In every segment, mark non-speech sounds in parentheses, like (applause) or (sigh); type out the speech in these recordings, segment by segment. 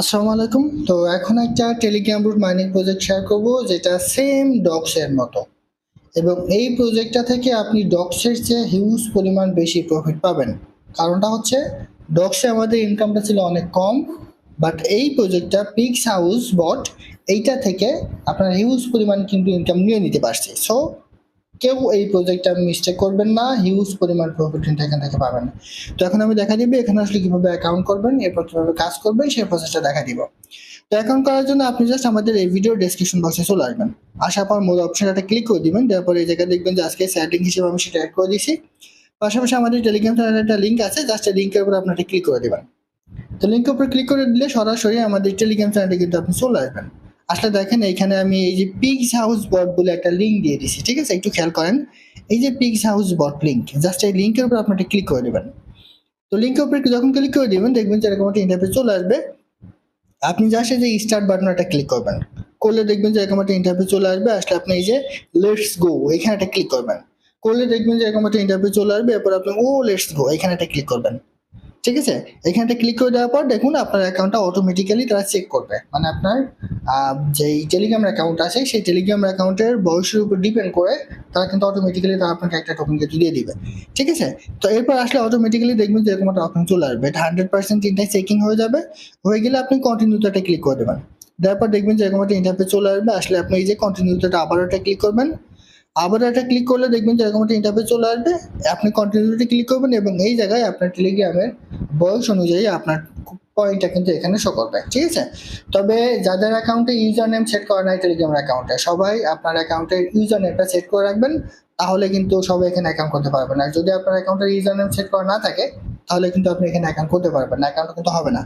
আসসালামু আলাইকুম। তো এখন একটা Telegram root mining project share করব, যেটা সেম ডক্সের মতো। এবং এই প্রজেক্টটা থেকে আপনি ডক্সের চেয়ে হিউজ পরিমাণ বেশি প্রফিট পাবেন। কারণটা হচ্ছে ডক্সে আমাদের ইনকামটা ছিল অনেক কম বাট এই প্রজেক্টটা পিক্স হাউস বট এইটা থেকে আপনার হিউজ পরিমাণ কিন্তু ইনকাম নিয়ে নিতে পারছে সো কেউ এই প্রজেক্টটা মিস্টেক করবেন না হিউজ পরিমাণ প্রফিট কিন্তু এখান থেকে পাবেন। তো এখন আমি দেখা দিবে এখানে আসলে কীভাবে অ্যাকাউন্ট করবেন, এরপর কীভাবে কাজ করবেন, সেই প্রসেসটা দেখা দিব। তো অ্যাকাউন্ট করার জন্য আপনি জাস্ট আমাদের এই ভিডিও ডেসক্রিপশন বক্সে চলে আসবেন। আসার পর মোর অপশনটা ক্লিক করে দিবেন তারপরে এই জায়গায় দেখবেন যে আজকে স্যাটিং হিসেবে আমি সেটা অ্যাড করে দিয়েছি। পাশাপাশি আমাদের টেলিগ্রাম চ্যানেলের একটা লিঙ্ক আছে জাস্ট এই লিঙ্কের উপর আপনাকে ক্লিক করে দেবেন। তো লিঙ্কের উপর ক্লিক করে দিলে সরাসরি আমাদের টেলিগ্রাম চ্যানেলে কিন্তু আপনি চলে আসবেন। আসলে দেখেন, এইখানে আমি এই যে পিগস হাউস বট বলে একটা লিঙ্ক দিয়ে দিছি, ঠিক আছে? একটু খেয়াল করেন। এই যে pigs house bot link just এই লিঙ্কের উপর আপনাকে ক্লিক করে দেবেন। তো লিঙ্কের উপর যখন ক্লিক করে দিবেন, দেখবেন যে এরকম একটা ইন্টারফেস চলে আসবে। আপনি জাস্ট এই যে স্টার্ট বাটনটা ক্লিক করবেন। করলে দেখবেন যে এরকম একটা ইন্টারফেস চলে আসবে। আসলে আপনি এই যে লেটস গো এখানে একটা ক্লিক করবেন। করলে দেখবেন যে এরকম একটা ইন্টারফেস চলে আসবে। এরপর আপনি ও লেটস গো এখানে একটা ক্লিক করবেন। ঠিক আছে? এখানটা ক্লিক করে দেওয়ার পর দেখুন আপনার অ্যাকাউন্টটা অটোমেটিক্যালি তারা চেক করবে। মানে আপনার যেই টেলিগ্রাম অ্যাকাউন্ট আছে, সেই টেলিগ্রাম অ্যাকাউন্টের বয়সের উপর ডিপেন্ড করে তারা কিন্তু অটোমেটিক্যালি তারা আপনাকে একটা টোকেন দিয়ে দিবে। ঠিক আছে? তো এরপর আসলে অটোমেটিক্যালি দেখবেন যে এরকম একটা অপশন চলে আসবে। এটা হান্ড্রেড পার্সেন্ট তিনটাই চেকিং হয়ে যাবে। হয়ে গেলে আপনি কন্টিনিউটাটা ক্লিক করে দেবেন। তারপর দেখবেন যে এরকম একটা ইন্টারফেস চলে আসবে। আসলে আপনি এই যে কন্টিনিউটাটা আবার একটা ক্লিক করবেন। আবার একটা ক্লিক করলে দেখবেন যে এরকম একটা ইন্টারফেস চলে আসবে। আপনি কন্টিনিউটি ক্লিক করবেন এবং এই জায়গায় আপনার টেলিগ্রামের বয়স অনুযায়ী আপনার পয়েন্টটা কিন্তু এখানে শো করবে, ঠিক আছে? তবে যাদের অ্যাকাউন্টে ইউজার নেম সেট করা নাই টেলিগ্রাম অ্যাকাউন্টে সবাই আপনার অ্যাকাউন্টের ইউজার নেমটা সেট করে রাখবেন, তাহলে কিন্তু সবাই এখানে অ্যাকাউন্ট করতে পারবেন আর যদি আপনার অ্যাকাউন্টের ইউজার নেম সেট করা না থাকে, তাহলে কিন্তু আপনি এখানে অ্যাকাউন্ট করতে পারবেন না অ্যাকাউন্ট কিন্তু হবে না।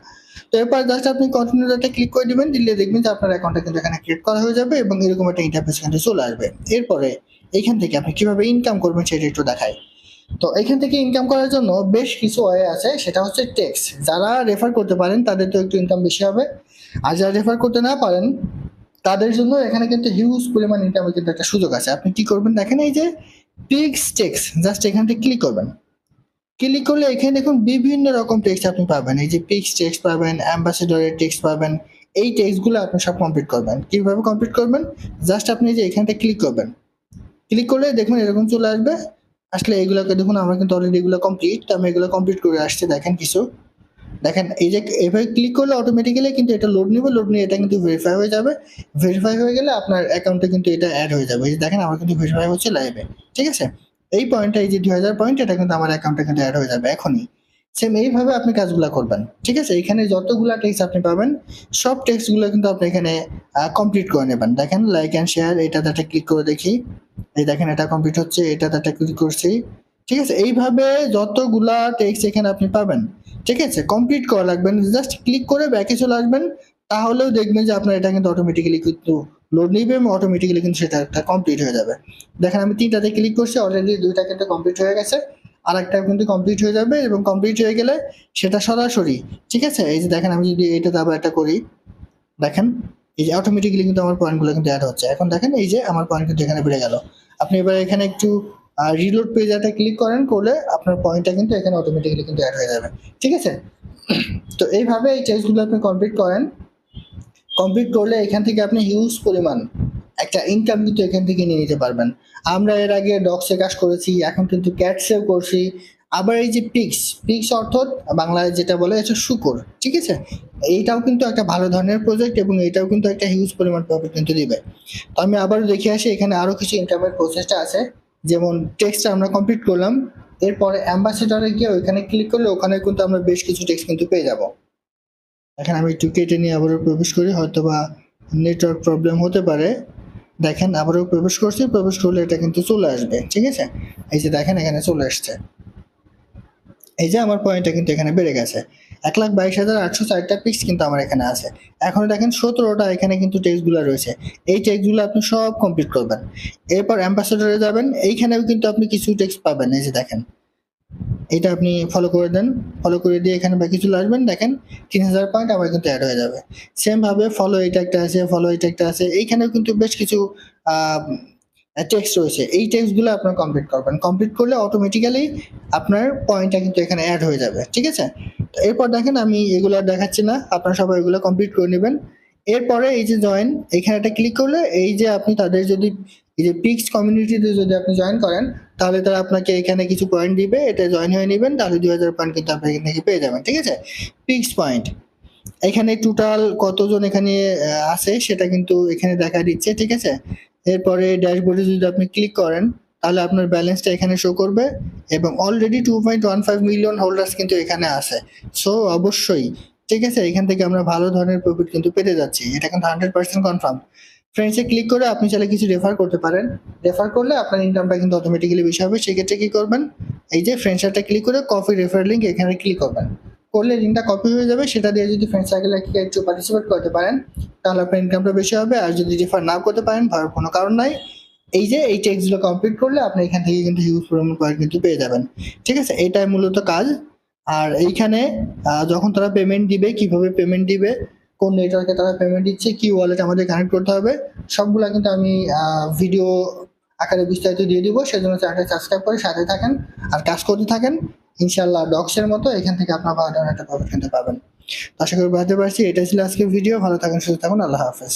তো এরপর জাস্ট আপনি কন্টিনিউটা ক্লিক করে দিবেন, দিলে দেখবেন যে আপনার অ্যাকাউন্টটা কিন্তু এখানে ক্রিয়েট করা হয়ে যাবে এবং এরকম একটা ইন্টারফেস কিন্তু চলে আসবে। এরপরে এইখান থেকে আপনি কীভাবে ইনকাম করবেন সেটা একটু দেখায় তো এখান থেকে ইনকাম করার জন্য বেশ কিছু ওয়ে আছে, সেটা হচ্ছে ট্যাক্স যারা রেফার করতে পারেন, তাদের তো একটু ইনকাম বেশি হবে। আর যারা রেফার করতে না পারেন, তাদের জন্য এখানে কিন্তু হিউজ পরিমাণ ইনকামের কিন্তু একটা সুযোগ আছে। আপনি কি করবেন দেখেন, এই যে পিক্স টেক্স জাস্ট এখান থেকে ক্লিক করবেন। ক্লিক করলে এখানে দেখুন বিভিন্ন রকম টেক্সট আপনি পাবেন। এই যে পিক্স টেক্সট পাবেন অ্যাম্বাসেডরের টেক্সট পাবেন, এই টেক্সটগুলো আপনি সব কমপ্লিট করবেন। কীভাবে কমপ্লিট করবেন? জাস্ট আপনি যে এখানটা ক্লিক করবেন। ক্লিক করলে দেখবেন এরকম চলে আসবে। আসলে এগুলোকে দেখুন, আমরা কিন্তু অলরেডি এগুলো কমপ্লিট তো আমি এগুলো কমপ্লিট করে আসছি, দেখেন কিছু। দেখেন, এই যে এভাবে ক্লিক করলে অটোমেটিক্যালি কিন্তু এটা লোড নিবে লোড নিয়ে এটা কিন্তু ভেরিফাই হয়ে যাবে। ভেরিফাই হয়ে গেলে আপনার অ্যাকাউন্টে কিন্তু এটা অ্যাড হয়ে যাবে। এই যে দেখেন, আমার কিন্তু ভেরিফাই হচ্ছে লাইভে ঠিক আছে? এই পয়েন্টটা এই যে দুই হাজার পয়েন্ট এটা কিন্তু আমার অ্যাকাউন্টে কিন্তু অ্যাড হয়ে যাবে এখনই। সেম এইভাবে আপনি কাজগুলো করবেন। ঠিক আছে? এখানে যতগুলা টেক্সট আপনি পাবেন, সব টেক্সটগুলো কিন্তু আপনি এখানে কমপ্লিট করে নেবেন। দেখেন লাইক অ্যান্ড শেয়ার এটাতে একটা ক্লিক করে দেখি। এই দেখেন, এটা কমপ্লিট হচ্ছে, এটাতে একটা ক্লিক করছি। ঠিক আছে? এইভাবে যতগুলা টেক্সট এখানে আপনি পাবেন, ঠিক আছে? কমপ্লিট করা লাগবে জাস্ট ক্লিক করে ব্যাকে চলে আসবেন, তাহলেও দেখবেন যে আপনার এটা কিন্তু অটোমেটিক্যালি কিন্তু লোড নিবে এবং অটোমেটিক্যালি কিন্তু সেটা একটা কমপ্লিট হয়ে যাবে। দেখেন, আমি তিনটাতে ক্লিক করছি অলরেডি দুইটা কিন্তু কমপ্লিট হয়ে গেছে। আর একটা কিন্তু কমপ্লিট হয়ে যাবে এবং কমপ্লিট হয়ে গেলে সেটা সরাসরি, ঠিক আছে? এই যে দেখেন, আমি যদি এটাতে আবার একটা করি, দেখেন, এই যে অটোমেটিক্যালি কিন্তু আমার পয়েন্টগুলো কিন্তু অ্যাড হচ্ছে। এখন দেখেন, এই যে আমার পয়েন্ট কিন্তু এখানে বেড়ে গেল। আপনি এবার এখানে একটু রিলোড পেজটা ক্লিক করেন, করলে আপনার পয়েন্টটা কিন্তু এখানে অটোমেটিক্যালি কিন্তু অ্যাড হয়ে যাবে। ঠিক আছে? (clears throat) তো এইভাবে এই টেস্টগুলো আপনি কমপ্লিট করেন। কমপ্লিট করলে এখান থেকে আপনি হিউজ পরিমাণ একটা ইনকাম কিন্তু এখান থেকে নিয়ে নিতে পারবেন। আমরা এর আগে ডগসে কাজ করেছি, এখন কিন্তু ক্যাটসেও করছি। আবার এই যে পিক্স পিক্স অর্থাৎ বাংলায় যেটা বলে হচ্ছে শুকর, ঠিক আছে? এইটাও কিন্তু একটা ভালো ধরনের প্রজেক্ট এবং এটাও কিন্তু একটা হিউজ পরিমাণ প্রফিট কিন্তু দিবে। তো আমি আবারও দেখে আসি, এখানে আরও কিছু ইনকামের প্রসেসটা আছে। যেমন টেক্সটটা আমরা কমপ্লিট করলাম, এরপরে অ্যাম্বাসেডারে গিয়ে ওইখানে ক্লিক করলে ওখানে কিন্তু আমরা বেশ কিছু টেক্সট কিন্তু পেয়ে যাব। এখন আমি একটু কেটে নিয়ে আবারও প্রবেশ করি হয়তো বা নেটওয়ার্ক প্রবলেম হতে পারে। দেখেন, আবারও প্রবেশ করছি, প্রবেশ করলে এটা কিন্তু চলে আসবে, ঠিক আছে? এই যে দেখেন, এখানে চলে আসছে। এই যে আমার পয়েন্টটা কিন্তু এখানে বেড়ে গেছে। এক লাখ বাইশ হাজার আটশো চারটা পিক্স কিন্তু আমার এখানে আছে। এখন দেখেন, সতেরোটা এখানে কিন্তু টেক্সটগুলো রয়েছে। এই টেক্সটগুলো আপনি সব কমপ্লিট করবেন। এরপর অ্যাম্বাসেডরে যাবেন, এইখানেও কিন্তু আপনি কিছু টেক্সট পাবেন, এই যে দেখেন। এটা আপনি ফলো করে দেন। ফলো করে দিয়ে এখানে বাকি চলে আসবেন। দেখেন তিন হাজার পয়েন্ট আমার কিন্তু অ্যাড হয়ে যাবে। সেম ভাবে ফলো এটা একটা আছে ফলো এটা একটা আছে। এইখানেও কিন্তু বেশ কিছু টেক্সট রয়েছে। এই টেক্সটগুলো আপনার কমপ্লিট করবেন। কমপ্লিট করলে অটোমেটিক্যালি আপনার পয়েন্টটা কিন্তু এখানে অ্যাড হয়ে যাবে। ঠিক আছে? তো এরপর দেখেন আমি এগুলো আর দেখাচ্ছি না। আপনারা সবাই এগুলো কমপ্লিট করে নেবেন। এরপরে এই যে জয়েন এখানে একটা ক্লিক করলে এই যে আপনি তাদের যদি এই যে পিক্স কমিউনিটিতে যদি আপনি জয়েন করেন, তাহলে তারা আপনাকে এখানে কিছু পয়েন্ট দিবে এটা জয়েন হয়ে নেবেন, তাহলে দুই হাজার পয়েন্ট কিন্তু আপনি এখান থেকে পেয়ে যাবেন, ঠিক আছে? পিক্স পয়েন্ট এখানে টোটাল কতজন এখানে আছে সেটা কিন্তু এখানে দেখা দিচ্ছে, ঠিক আছে? এরপরে ড্যাশবোর্ডে যদি আপনি ক্লিক করেন, তাহলে আপনার ব্যালেন্সটা এখানে শো করবে এবং already two point one five million holders কিন্তু এখানে আছে। সো অবশ্যই, ঠিক আছে? এখান থেকে আমরা ভালো ধরনের প্রফিট কিন্তু পেতে যাচ্ছি। এটা কিন্তু হান্ড্রেড পার্সেন্ট কনফার্ম ফ্রেন্ডসে ক্লিক করে আপনি চাইলে কিছু রেফার করতে পারেন। রেফার করলে আপনার ইনকামটা কিন্তু অটোমেটিক্যালি বেশি হবে। সেক্ষেত্রে কি করবেন? এই যে ফ্রেন্ডসারটা ক্লিক করে কপি রেফার লিঙ্ক এখানে ক্লিক করবেন। করলে লিঙ্কটা কপি হয়ে যাবে। সেটা দিয়ে যদি ফ্রেন্ড সার্কেলে একটু পার্টিসিপেট করতে পারেন, তাহলে আপনার ইনকামটা বেশি হবে। আর যদি রেফার না করতে পারেন ভয়ের কোনো কারণ নাই। এই যে এই টেক্সটগুলো কমপ্লিট করলে আপনি এখান থেকে কিন্তু হিউজ পরিমাণ পয়েন্ট কিন্তু পেয়ে যাবেন। ঠিক আছে? এটাই মূলত কাজ। আর এইখানে যখন তারা পেমেন্ট দিবে, কীভাবে পেমেন্ট দিবে কোন নেটওয়ার্কে তারা পেমেন্ট দিচ্ছে, কি ওয়ালেট আমাদের কানেক্ট করতে হবে, সবগুলা কিন্তু আমি ভিডিও আকারে বিস্তারিত দিয়ে দিব, সেজন্য চ্যানেলটা সাবস্ক্রাইব করে সাথে থাকেন আর কাজ করতে থাকেন ইনশাল্লাহ ডক্সের মতো এখান থেকে আপনার ভালো একটা প্রফিট কিনতে পাবেন। তো আশা করি বুঝতে পারছি এটা ছিল আজকের ভিডিও ভালো থাকুন, সুস্থ থাকুন, আল্লাহ হাফেজ।